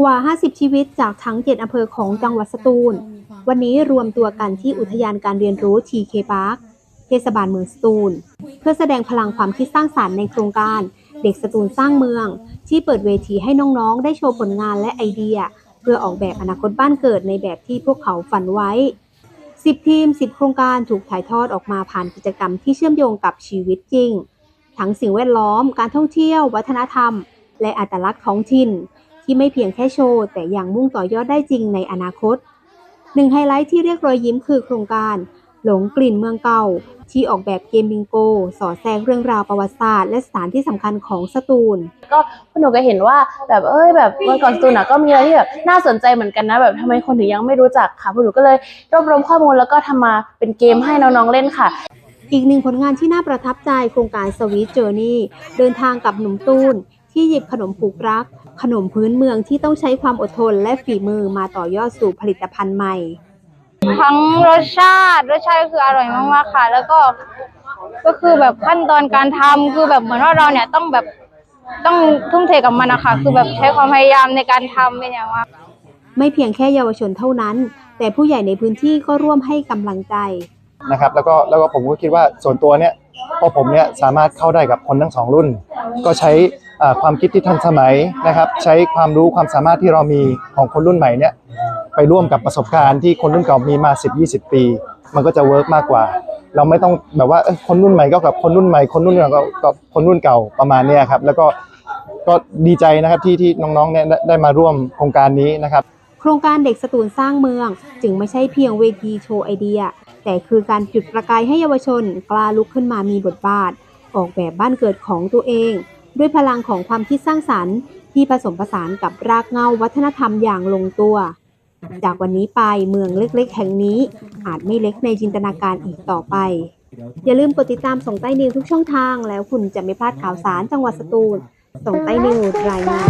กว่า 50 ชีวิตจากทั้ง 7 อำเภอของจังหวัดสตูล วันนี้รวมตัวกันที่อุทยานการเรียนรู้ TK Park เทศบาลเมืองสตูล เพื่อแสดงพลังความคิดสร้างสรรค์ในโครงการ เด็กสตูลสร้างเมือง ที่เปิดเวทีให้น้องๆ ได้โชว์ผลงานและไอเดีย เพื่อออกแบบอนาคตบ้านเกิดในแบบที่พวกเขาฝันไว้ 10 ทีม 10 โครงการถูกถ่ายทอดออกมาผ่านกิจกรรมที่เชื่อมโยงกับชีวิตจริง ทั้งสิ่งแวดล้อม การท่องเที่ยว วัฒนธรรม และอัตลักษณ์ท้องถิ่น ที่ไม่เพียงแค่โชว์แต่ยังมุ่งต่อยอดได้จริงในอนาคตหนึ่งไฮไลท์ที่เรียกรอยยิ้มคือโครงการหลงกลิ่นเมืองเก่า ที่ออกแบบเกมบิงโก สอดแทรกเรื่องราวประวัติศาสตร์ และสถานที่สำคัญของสตูล ก็พวกหนูก็เห็นว่าแบบเอ้ยแบบเมื่อก่อนสตูนอะก็มีอะไรที่แบบน่าสนใจเหมือนกันนะแบบทำไมคนถึงยังไม่รู้จักค่ะพวกหนูก็เลยรวบรวมข้อมูลแล้วก็ทำมาเป็นเกมให้น้องๆเล่นค่ะ อีกหนึ่งผลงานที่น่าประทับใจโครงการสวีทเจอร์นี่เดินทางกับหนุ่มตูนที่หยิบขนมผูกรัก ขนมพื้นเมืองที่ต้องใช้ความอดทนและฝีมือมาต่อยอดสู่ผลิตภัณฑ์ใหม่ ทั้งรสชาติรสชาติก็คืออร่อยมากๆค่ะ แล้วก็ก็คือแบบขั้นตอนการทำคือแบบเหมือนว่าเราเนี่ยต้องแบบต้องทุ่มเทกับมันนะคะคือแบบใช้ความพยายามในการทำเป็นอย่างมากไม่เพียงแค่เยาวชนเท่านั้น แต่ผู้ใหญ่ในพื้นที่ก็ร่วมให้กำลังใจนะครับ แล้วก็แล้วก็ผมก็คิดว่าส่วนตัวเนี่ยพอผมเนี่ยสามารถเข้าได้กับคนทั้งสองรุ่น ก็ใช้อ่า ความคิดที่ทันสมัยนะครับ ใช้ความรู้ความสามารถที่เรามีของคนรุ่นใหม่เนี่ยไปร่วมกับประสบการณ์ที่คนรุ่นเก่ามีมา 10-20 ปี มันก็จะเวิร์กมากกว่า เราไม่ต้องแบบว่าคนรุ่นใหม่ก็กับคนรุ่นใหม่คนรุ่นเก่าก็กับคนรุ่นเก่าประมาณนี้ครับ แล้วก็ก็ดีใจนะครับที่ที่น้องๆเนี่ยได้ได้มาร่วมโครงการนี้นะครับ โครงการเด็กสตูลสร้างเมือง จึงไม่ใช่เพียงเวทีโชว์ไอเดีย แต่คือการจุดประกายให้เยาวชน กล้าลุกขึ้นมามีบทบาท ออกแบบบ้านเกิดของตัวเอง ด้วยพลังของความคิดสร้างสรรค์ ที่ผสมผสานกับรากเหง้าวัฒนธรรมอย่างลงตัว จากวันนี้ไปเมืองเล็กๆ แห่งนี้ อาจไม่เล็กในจินตนาการอีกต่อไป อย่าลืมกดติดตามส่งใต้นิวทุกช่องทาง แล้วคุณจะไม่พลาดข่าวสารจังหวัดสตูลส่งใต้นิวรายงาน